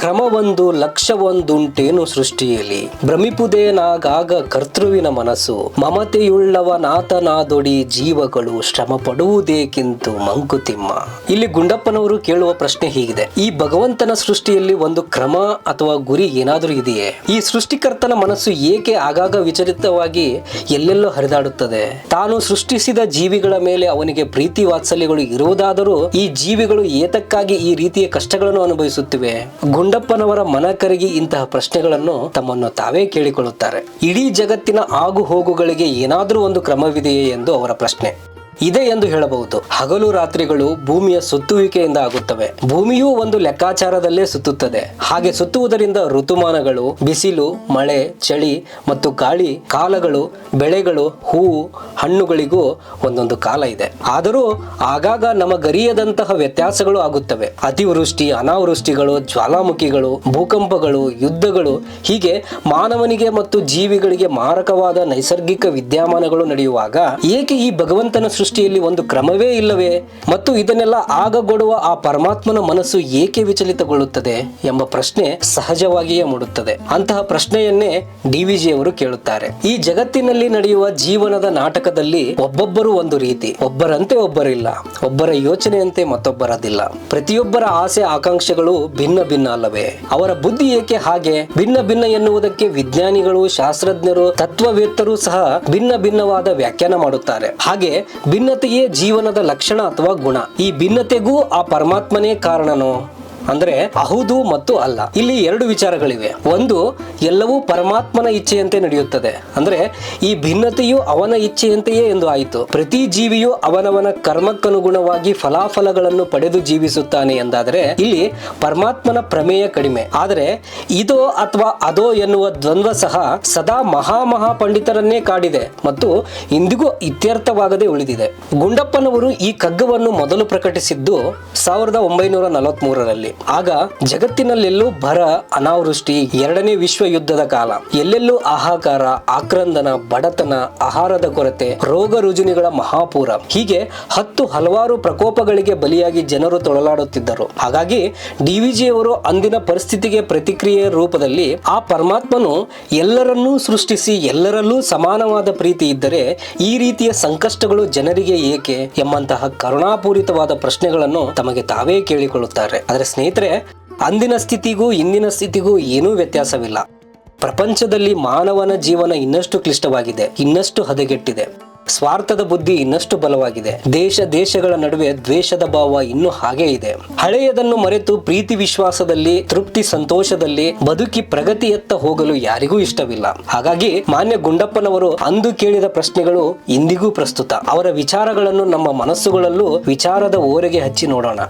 ಕ್ರಮವೊಂದು ಲಕ್ಷವೊಂದುಂಟೇನು ಸೃಷ್ಟಿಯಲ್ಲಿ. ಭ್ರಮಿಪುದೇನಾಗಾಗ ಕರ್ತೃವಿನ ಮನಸ್ಸು. ಮಮತೆಯುಳ್ಳವನಾತನಾದೊಡಿ ಜೀವಗಳು ಶ್ರಮ ಪಡುವುದೇಕಿಂತು ಮಂಕುತಿಮ್ಮ. ಇಲ್ಲಿ ಗುಂಡಪ್ಪನವರು ಕೇಳುವ ಪ್ರಶ್ನೆ ಹೀಗಿದೆ. ಈ ಭಗವಂತನ ಸೃಷ್ಟಿಯಲ್ಲಿ ಒಂದು ಕ್ರಮ ಅಥವಾ ಗುರಿ ಏನಾದರೂ ಇದೆಯೇ? ಈ ಸೃಷ್ಟಿಕರ್ತನ ಮನಸ್ಸು ಏಕೆ ಆಗಾಗ ವಿಚಲಿತವಾಗಿ ಎಲ್ಲೆಲ್ಲೋ ಹರಿದಾಡುತ್ತದೆ? ತಾನು ಸೃಷ್ಟಿಸಿದ ಜೀವಿಗಳ ಮೇಲೆ ಅವನಿಗೆ ಪ್ರೀತಿ ವಾತ್ಸಲ್ಯಗಳು ಇರುವುದಾದರೂ ಈ ಜೀವಿಗಳು ಏತಕ್ಕಾಗಿ ಈ ರೀತಿಯ ಕಷ್ಟಗಳನ್ನು ಅನುಭವಿಸುತ್ತಿವೆ? ಗುಂಡಪ್ಪನವರ ಮನ ಕರಗಿ ಇಂತಹ ಪ್ರಶ್ನೆಗಳನ್ನು ತಮ್ಮನ್ನು ತಾವೇ ಕೇಳಿಕೊಳ್ಳುತ್ತಾರೆ. ಇಡೀ ಜಗತ್ತಿನ ಆಗು ಹೋಗುಗಳಿಗೆ ಏನಾದರೂ ಒಂದು ಕ್ರಮವಿದೆಯೇ ಎಂದು ಅವರ ಪ್ರಶ್ನೆ. ಇದೆ ಎಂದು ಹೇಳಬಹುದು. ಹಗಲು ರಾತ್ರಿಗಳು ಭೂಮಿಯ ಸುತ್ತುವಿಕೆಯಿಂದ ಆಗುತ್ತವೆ. ಭೂಮಿಯೂ ಒಂದು ಲೆಕ್ಕಾಚಾರದಲ್ಲೇ ಸುತ್ತುತ್ತದೆ. ಹಾಗೆ ಸುತ್ತುವುದರಿಂದ ಋತುಮಾನಗಳು, ಬಿಸಿಲು, ಮಳೆ, ಚಳಿ ಮತ್ತು ಗಾಳಿ, ಕಾಲಗಳು, ಬೆಳೆಗಳು, ಹೂವು, ಹಣ್ಣುಗಳಿಗೂ ಒಂದೊಂದು ಕಾಲ ಇದೆ. ಆದರೂ ಆಗಾಗ ನಮಗರಿಯದಂತಹ ವ್ಯತ್ಯಾಸಗಳು ಆಗುತ್ತವೆ. ಅತಿವೃಷ್ಟಿ, ಅನಾವೃಷ್ಟಿಗಳು, ಜ್ವಾಲಾಮುಖಿಗಳು, ಭೂಕಂಪಗಳು, ಯುದ್ಧಗಳು, ಹೀಗೆ ಮಾನವನಿಗೆ ಮತ್ತು ಜೀವಿಗಳಿಗೆ ಮಾರಕವಾದ ನೈಸರ್ಗಿಕ ವಿದ್ಯಮಾನಗಳು ನಡೆಯುವಾಗ ಏಕೆ ಈ ಭಗವಂತನ ಸೃಷ್ಟಿಯಲ್ಲಿ ಒಂದು ಕ್ರಮವೇ ಇಲ್ಲವೇ? ಮತ್ತು ಇದನ್ನೆಲ್ಲ ಆಗಗೊಡುವ ಆ ಪರಮಾತ್ಮನ ಮನಸ್ಸು ಏಕೆ ವಿಚಲಿತಗೊಳ್ಳುತ್ತದೆ ಎಂಬ ಪ್ರಶ್ನೆ ಸಹಜವಾಗಿಯೇ ಮೂಡುತ್ತದೆ. ಅಂತಹ ಪ್ರಶ್ನೆಯನ್ನೇ ಡಿವಿಜಿ ಅವರು ಕೇಳುತ್ತಾರೆ. ಈ ಜಗತ್ತಿನಲ್ಲಿ ನಡೆಯುವ ಜೀವನದ ನಾಟಕದಲ್ಲಿ ಒಬ್ಬೊಬ್ಬರು ಒಂದು ರೀತಿ, ಒಬ್ಬರಂತೆ ಒಬ್ಬರಿಲ್ಲ, ಒಬ್ಬರ ಯೋಚನೆಯಂತೆ ಮತ್ತೊಬ್ಬರದಿಲ್ಲ. ಪ್ರತಿಯೊಬ್ಬರ ಆಸೆ ಆಕಾಂಕ್ಷೆಗಳು ಭಿನ್ನ ಭಿನ್ನ ಅಲ್ಲವೇ? ಅವರ ಬುದ್ಧಿ ಏಕೆ ಹಾಗೆ? ಭಿನ್ನ ಭಿನ್ನ ಎನ್ನುವುದಕ್ಕೆ ವಿಜ್ಞಾನಿಗಳು, ಶಾಸ್ತ್ರಜ್ಞರು, ತತ್ವವೇತ್ತರು ಸಹ ಭಿನ್ನ ಭಿನ್ನವಾದ ವ್ಯಾಖ್ಯಾನ ಮಾಡುತ್ತಾರೆ. ಹಾಗೆ ಭಿನ್ನತೆಯೇ ಜೀವನದ ಲಕ್ಷಣ ಅಥವಾ ಗುಣ. ಈ ಭಿನ್ನತೆಗೂ ಆ ಪರಮಾತ್ಮನೇ ಕಾರಣನೋ? ಅಂದ್ರೆ ಹೌದು ಮತ್ತು ಅಲ್ಲ. ಇಲ್ಲಿ ಎರಡು ವಿಚಾರಗಳಿವೆ. ಒಂದು, ಎಲ್ಲವೂ ಪರಮಾತ್ಮನ ಇಚ್ಛೆಯಂತೆ ನಡೆಯುತ್ತದೆ. ಅಂದ್ರೆ ಈ ಭಿನ್ನತೆಯು ಅವನ ಇಚ್ಛೆಯಂತೆಯೇ ಎಂದು ಆಯಿತು. ಪ್ರತಿ ಜೀವಿಯು ಅವನವನ ಕರ್ಮಕ್ಕನುಗುಣವಾಗಿ ಫಲಾಫಲಗಳನ್ನು ಪಡೆದು ಜೀವಿಸುತ್ತಾನೆ ಎಂದಾದರೆ ಇಲ್ಲಿ ಪರಮಾತ್ಮನ ಪ್ರಮೇಯ ಕಡಿಮೆ. ಆದರೆ ಇದೋ ಅಥವಾ ಅದೋ ಎನ್ನುವ ದ್ವಂದ್ವ ಸಹ ಸದಾ ಮಹಾ ಮಹಾ ಪಂಡಿತರನ್ನೇ ಕಾಡಿದೆ ಮತ್ತು ಇಂದಿಗೂ ಇತ್ಯರ್ಥವಾಗದೆ ಉಳಿದಿದೆ. ಗುಂಡಪ್ಪನವರು ಈ ಕಗ್ಗವನ್ನು ಮೊದಲು ಪ್ರಕಟಿಸಿದ್ದು ಸಾವಿರದ ಒಂಬೈನೂರ ನಲವತ್ಮೂರರಲ್ಲಿ. ಆಗ ಜಗತ್ತಿನಲ್ಲೆಲ್ಲೂ ಬರ, ಅನಾವೃಷ್ಟಿ, ಎರಡನೇ ವಿಶ್ವ ಯುದ್ಧದ ಕಾಲ. ಎಲ್ಲೆಲ್ಲೂ ಆಹಾಕಾರ ಆಕ್ರಂದನ, ಬಡತನ, ಆಹಾರದ ಕೊರತೆ, ರೋಗ ರುಜಿನಿಗಳ ಮಹಾಪೂರ. ಹೀಗೆ ಹತ್ತು ಹಲವಾರು ಪ್ರಕೋಪಗಳಿಗೆ ಬಲಿಯಾಗಿ ಜನರು ತೊಳಲಾಡುತ್ತಿದ್ದರು. ಹಾಗಾಗಿ ಡಿವಿಜಿಯವರು ಅಂದಿನ ಪರಿಸ್ಥಿತಿಗೆ ಪ್ರತಿಕ್ರಿಯೆ ರೂಪದಲ್ಲಿ ಆ ಪರಮಾತ್ಮನು ಎಲ್ಲರನ್ನೂ ಸೃಷ್ಟಿಸಿ, ಎಲ್ಲರಲ್ಲೂ ಸಮಾನವಾದ ಪ್ರೀತಿ ಇದ್ದರೆ ಈ ರೀತಿಯ ಸಂಕಷ್ಟಗಳು ಜನರಿಗೆ ಏಕೆ ಎಂಬಂತಹ ಕರುಣಾಪೂರಿತವಾದ ಪ್ರಶ್ನೆಗಳನ್ನು ತಮಗೆ ತಾವೇ ಕೇಳಿಕೊಳ್ಳುತ್ತಾರೆ. ಆದರೆ ಸ್ನೇಹಿತರೆ, ಅಂದಿನ ಸ್ಥಿತಿಗೂ ಇಂದಿನ ಸ್ಥಿತಿಗೂ ಏನೂ ವ್ಯತ್ಯಾಸವಿಲ್ಲ. ಪ್ರಪಂಚದಲ್ಲಿ ಮಾನವನ ಜೀವನ ಇನ್ನಷ್ಟು ಕ್ಲಿಷ್ಟವಾಗಿದೆ, ಇನ್ನಷ್ಟು ಹದಗೆಟ್ಟಿದೆ. ಸ್ವಾರ್ಥದ ಬುದ್ಧಿ ಇನ್ನಷ್ಟು ಬಲವಾಗಿದೆ. ದೇಶ ದೇಶಗಳ ನಡುವೆ ದ್ವೇಷದ ಭಾವ ಇನ್ನೂ ಹಾಗೇ ಇದೆ. ಹಳೆಯದನ್ನು ಮರೆತು ಪ್ರೀತಿ ವಿಶ್ವಾಸದಲ್ಲಿ, ತೃಪ್ತಿ ಸಂತೋಷದಲ್ಲಿ ಬದುಕಿ ಪ್ರಗತಿಯತ್ತ ಹೋಗಲು ಯಾರಿಗೂ ಇಷ್ಟವಿಲ್ಲ. ಹಾಗಾಗಿ ಮಾನ್ಯ ಗುಂಡಪ್ಪನವರು ಅಂದು ಕೇಳಿದ ಪ್ರಶ್ನೆಗಳು ಇಂದಿಗೂ ಪ್ರಸ್ತುತ. ಅವರ ವಿಚಾರಗಳನ್ನು ನಮ್ಮ ಮನಸ್ಸುಗಳಲ್ಲೂ ವಿಚಾರದ ಓರೆಗೆ ಹಚ್ಚಿ ನೋಡೋಣ.